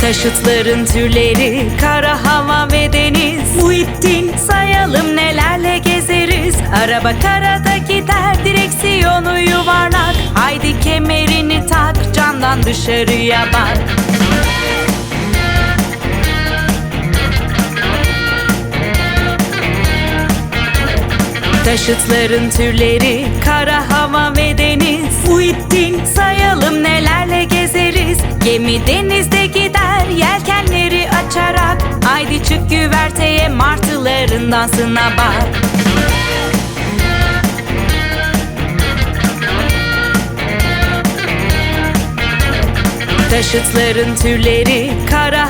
Taşıtların türleri kara hava ve deniz. Muhittin sayalım nelerle gezeriz. Araba karada gider direksiyonu yuvarlak. Haydi kemerini tak camdan dışarıya bak Taşıtların türleri kara hava ve deniz. Muhittin sayalım nelerle gezeriz. Gemi denizde gider yelkenleri açarak. Haydi çık güverteye martıların dansına bak. Taşıtların türleri kara